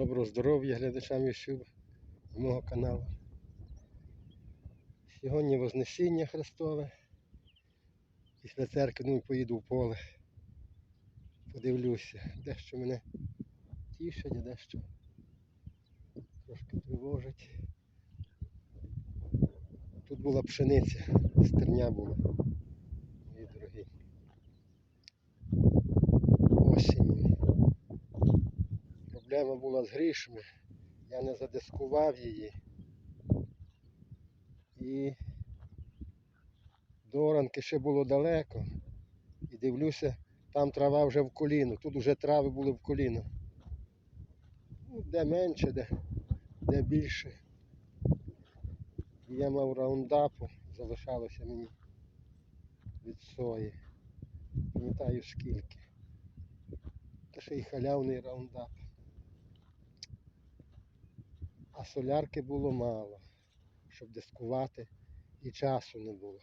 Доброго здоров'я глядачам YouTube мого каналу. Сьогодні Вознесіння Христове. Після церкви ну, поїду в поле. Подивлюся, дещо мене тішить, а дещо трошки тривожить. Тут була пшениця, стерня була. Мої дорогі. Осінню. Проблема була з грішми. Я не задискував її. І до оранки ще було далеко. І дивлюся, там трава вже в коліно. Тут вже трави були в коліно. Ну, де менше, де, де більше. І я мав раундапу, залишалося мені від сої. Пам'ятаю скільки. Та ще й халявний раундап. А солярки було мало, щоб дискувати, і часу не було,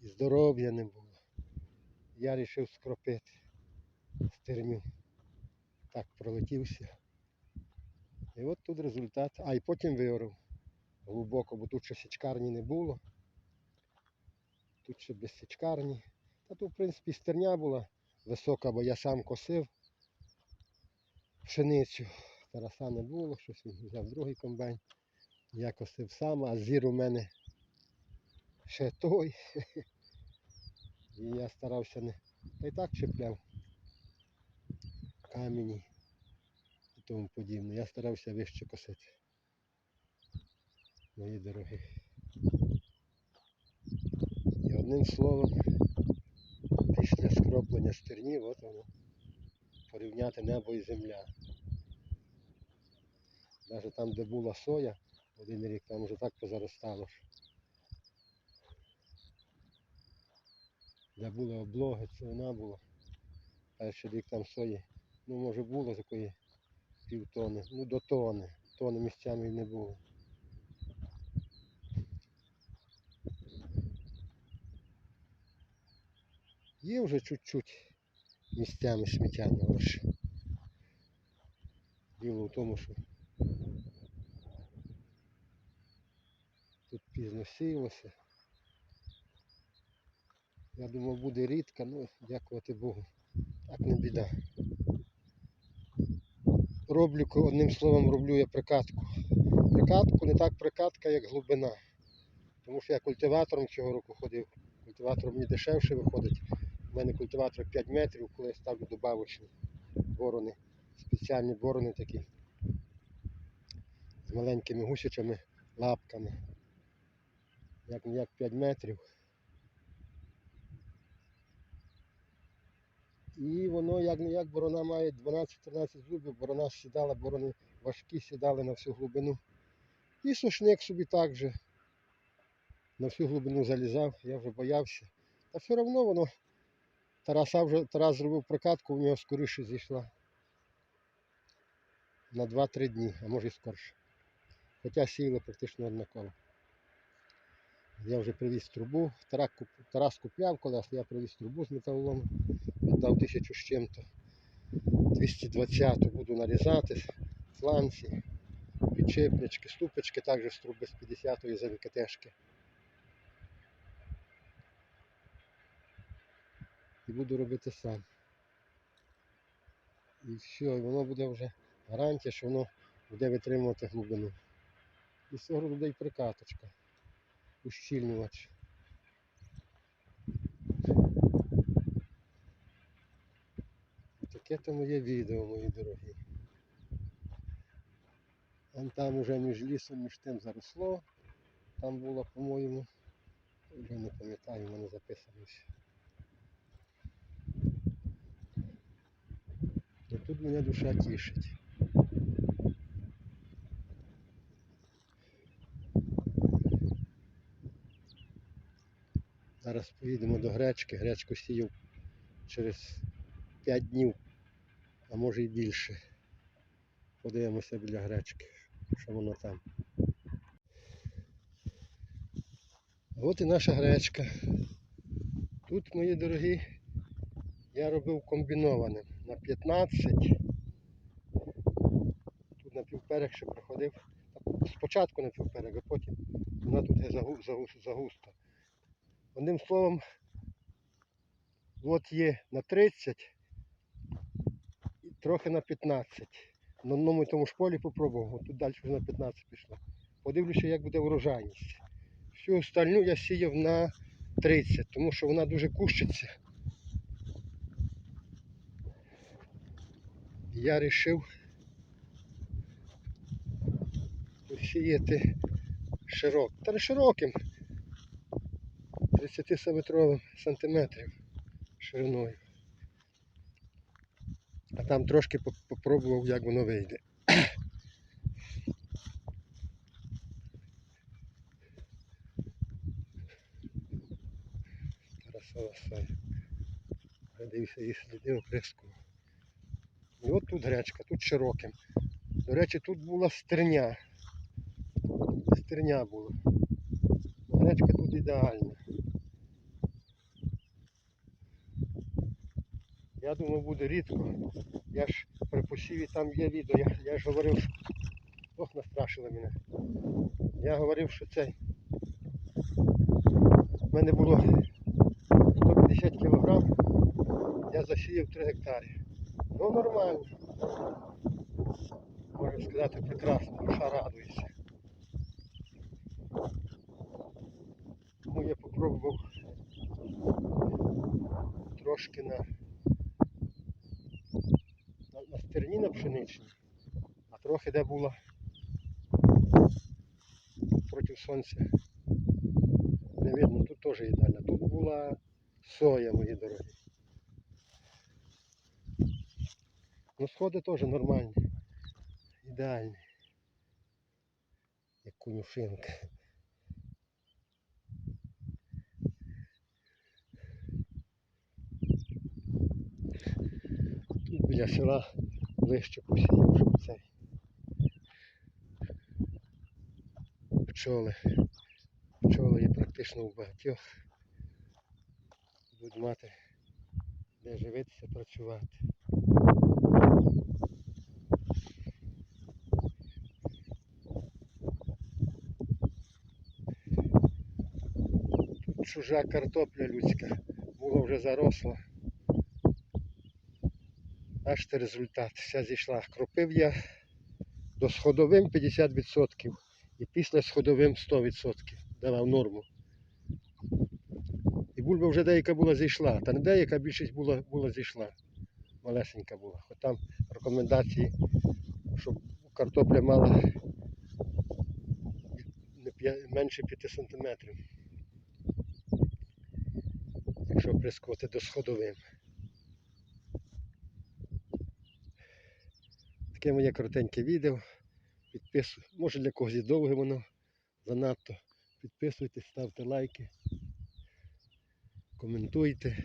і здоров'я не було. Я вирішив скропити стерню. Так пролетівся. І от тут результат. А і потім виорав глибоко, бо тут ще січкарні не було. Тут ще без січкарні. Та тут, в принципі, стерня була висока, бо я сам косив пшеницю. Тараса не було, щось він взяв другий комбайн. Я косив сам, а зір у мене ще той. І я старався не. Та й так чіпляв камені і тому подібне. Я старався вище косити. Мої дорогі. І одним словом, після скроплення стерні, от воно, порівняти небо і земля. Навіть там, де була соя один рік, там вже так позаростало. Де були облоги, це вона була. Перший рік там сої, ну може було такої півтони, ну до тони. Тони місцями не було. Є вже чуть-чуть місцями сміттяного лише. Діло в тому, що пізно сіялося. Я думав буде рідко, ну дякувати Богу. Так не біда. Роблю, одним словом, роблю я прикатку. Прикатку не так прикатка, як глибина. Тому що я культиватором цього року ходив. Культиватор мені дешевше виходить. У мене культиватор 5 метрів, коли я ставлю добавочні борони. Спеціальні борони такі. З маленькими гусячими лапками. Як не як 5 метрів. І воно як не як борона має 12-13 зубів, борона сідала, борони важкі сідали на всю глибину. І сушник собі так же на всю глибину залізав, я вже боявся. Та все одно воно Тараса вже Тарас зробив прокатку, у нього скоріше зійшла. На 2-3 дні, а може і скорше. Хоча сіяли практично однаково. Я вже привіз трубу, Тарас, купляв колись, я привіз трубу з металолому, віддав тисячу з чим-то. 220 буду нарізати, фланці, підшипнички, ступочки також з труби з 50-ї за ВКТшки. І буду робити сам. І все, і воно буде вже гарантія, що воно буде витримувати глибину. І з цього буде прикаточка. Ущільнювач. Таке то моє відео, мої дорогі. Вон там уже між лісом, між тим заросло. Там було, по-моєму. Вже не пам'ятаю, в мене. І тут мене душа тішить. Зараз поїдемо до гречки. Гречку сію через 5 днів, а може і більше. Подивимося біля гречки, що воно там. От і наша гречка. Тут, мої дорогі, я робив комбінованим на 15 поперек ще проходив. Спочатку не поперек, а потім вона тут загуста. Одним словом, от є на 30 і трохи на 15. На одному і тому ж полі попробував, тут далі вже на 15 пішло. Подивлюся, як буде урожайність. Всю остальну я сіяв на 30, тому що вона дуже кущиться. Я вирішив посіяти широк. Та не широким. 30-метровим сантиметрів шириною. А там трошки попробував, як воно вийде. Красава соя. Дивився її сліди оприску. І от тут гречка, тут широким. До речі, тут була стерня. Стерня була. Гречка тут ідеальна. Я думав, буде рідко. Я ж при посіві там є відео, я, я ж говорив, що Ох, настрашили мене. Я говорив, що цей. У мене було 150 кг, я засіяв 3 гектари. Ну нормально. Можна сказати, прекрасно, душа радується. Тому я попробував трошки на, на, на стерні на пшеничній, а трохи де була проти сонця. Не видно, тут теж ідеально. Тут була соя, мої дорогі. Ну сходи теж нормальні. Ідеальні. Як конюшинка. Тут біля села ближче посіяв, щоб цей. Пчоли. Пчоли є практично у багатьох. Будуть мати де живитися, працювати. Чужа картопля людська була вже заросла. Бачите результат. Вся зійшла. Кропив я до сходовим 50% і після сходовим 100% давав норму. І бульба вже деяка була зійшла. Та не деяка більшість була, була зійшла. Малесенька була. Хоч там рекомендації, щоб картопля мала менше 5 см. Якщо прискоти до сходовим. Таке моє коротеньке відео. Підписуй. Може для когось і довге воно занадто. Підписуйтесь, ставте лайки, коментуйте.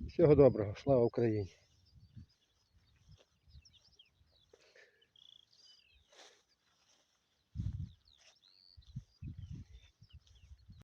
Всього доброго, слава Україні!